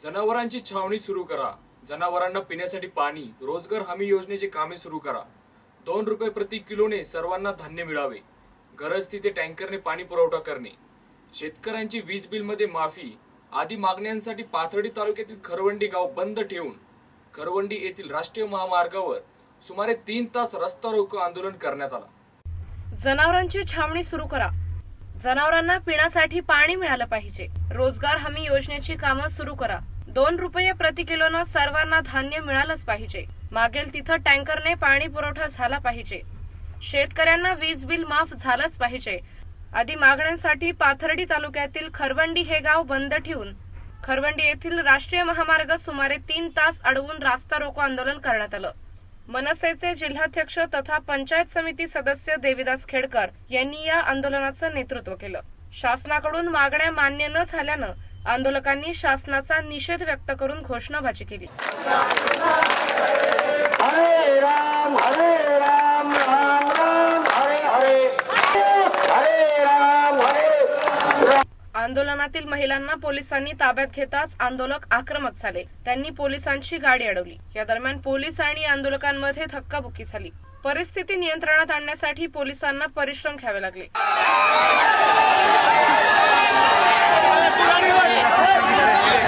जनावरांची छावणी सुरू करा. जनावरांना पिण्यासाठी पाणी रोजगार हमी योजनेची कामे सुरू करा. दोन रुपये प्रति किलोने सर्वांना धान्य मिळावे. गरज तिथे टँकरने पाणी पुरवठा करणे. शेतकऱ्यांची वीज बिलमध्ये माफी आदी मागण्यांसाठी पाथर्डी तालुक्यातील खरवंडी गाव बंद ठेवून खरवंडी येथील राष्ट्रीय महामार्गावर सुमारे तीन तास रस्ता रोको आंदोलन करण्यात आला. जनावरांची छावणी सुरू करा. जनावरांना पिण्यासाठी पाणी मिळालं पाहिजे. रोजगार हमी योजनेची कामं सुरू करा. दोन रुपये प्रति किलोनं सर्वांना धान्य मिळालंच पाहिजे. मागेल तिथं टँकरने पाणी पुरवठा झाला पाहिजे. शेतकऱ्यांना वीज बिल माफ झालंच पाहिजे. आदी मागण्यांसाठी पाथर्डी तालुक्यातील खरवंडी हे गाव बंद ठेवून खरवंडी येथील राष्ट्रीय महामार्ग सुमारे तीन तास अडवून रास्ता रोको आंदोलन करण्यात आलं. मनसेचे जिल्हाध्यक्ष तथा पंचायत समिती सदस्य देविदास खेडकर यांनी या आंदोलनाचं नेतृत्व केलं. शासनाकडून मागण्या मान्य न झाल्यानं आंदोलकांनी शासनाचा निषेध व्यक्त करून घोषणाबाजी केली. हरे राम हरे राम राम राम हरे हरे. हरे राम हरे. आंदोलनातील महिलांना पोलिसांनी ताब्यात घेताच आंदोलक आक्रमक झाले. त्यांनी पोलिसांची गाडी अडवली. या दरम्यान पोलीस आणि आंदोलकांमध्ये धक्काबुक्की झाली. परिस्थिती नियंत्रणात आणण्यासाठी पोलिसांना परिश्रम घ्यावे लागले.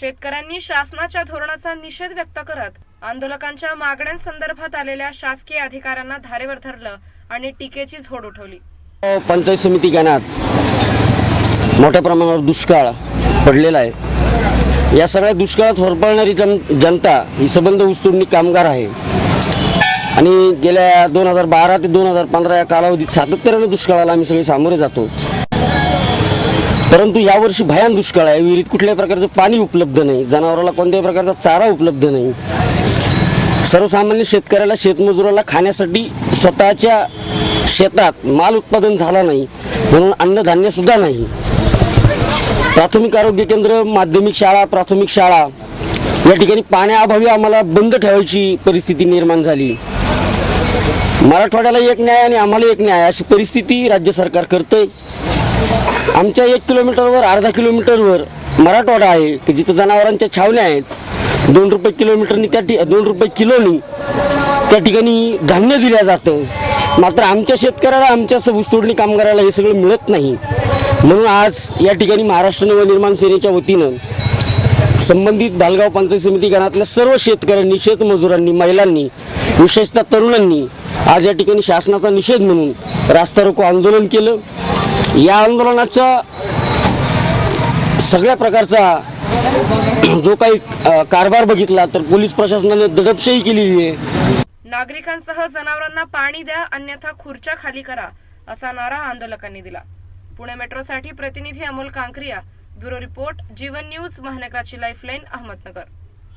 शेतकऱ्यांनी शासनाच्या धोरणाचा निषेध व्यक्त करत आंदोलकांच्या मागण्यांसंदर्भात आलेल्या शासकीय अधिकाऱ्यांना धारेवर धरलं आणि टीकेची झोड उठवली. पंचायत समिती गाण्यात मोठ्या प्रमाणावर दुष्काळ पडलेला आहे. या सगळ्या दुष्काळात होरपळणारी जन जनता ही सबंध ऊसतोडणी कामगार आहे. आणि गेल्या दोन हजार बारा ते दोन हजार पंधरा या कालावधीत सातत्याने दुष्काळाला आम्ही सगळे सामोरे जातो. परंतु यावर्षी भयान दुष्काळ आहे. विहिरीत कुठल्याही प्रकारचं पाणी उपलब्ध नाही. जनावराला कोणत्याही प्रकारचा चारा उपलब्ध नाही. सर्वसामान्य शेतकऱ्याला शेतमजुराला खाण्यासाठी स्वतःच्या शेतात माल उत्पादन झाला नाही. म्हणून अन्नधान्य सुद्धा नाही. प्राथमिक आरोग्य केंद्र माध्यमिक शाळा प्राथमिक शाळा. या ठिकाणी पाण्याअभावी आम्हाला बंद ठेवायची परिस्थिती निर्माण झाली. मराठवाड्याला एक न्याय आणि आम्हाला एक न्याय अशी परिस्थिती राज्य सरकार करतंय. आमच्या एक किलोमीटरवर अर्धा किलोमीटरवर मराठवाडा आहे की जिथं जनावरांच्या छावण्या आहेत. दोन रुपये किलोमीटरनी त्या ठि दोन रुपये किलोनी त्या ठिकाणी धान्य दिलं जातं. मात्र आमच्या शेतकऱ्याला आमच्या ऊसतोडणी कामगाराला हे सगळं मिळत नाही. म्हणून आज या ठिकाणी महाराष्ट्र नवनिर्माण सेनेच्या वतीनं संबंधित दालगाव पंचायत समिती गणातल्या सर्व शेतकऱ्यांनी शेतमजुरांनी महिलांनी विशेषतः तरुणांनी आज या ठिकाणी शासनाचा निषेध म्हणून रास्ता रोको आंदोलन केलं. या आंदोलनाचा सगळ्या प्रकारचा जो काही कारभार बघितला तर पोलीस प्रशासनाने दडपशाही केलेली आहे. नागरिकांसह जनावरांना पाणी द्या अन्यथा खुर्च्या खाली करा असा नारा आंदोलकांनी दिला. पुणे मेट्रोसाठी प्रतिनिधी Amol Kankriya bureau report Jeevan news महानगराची lifeline Ahmednagar.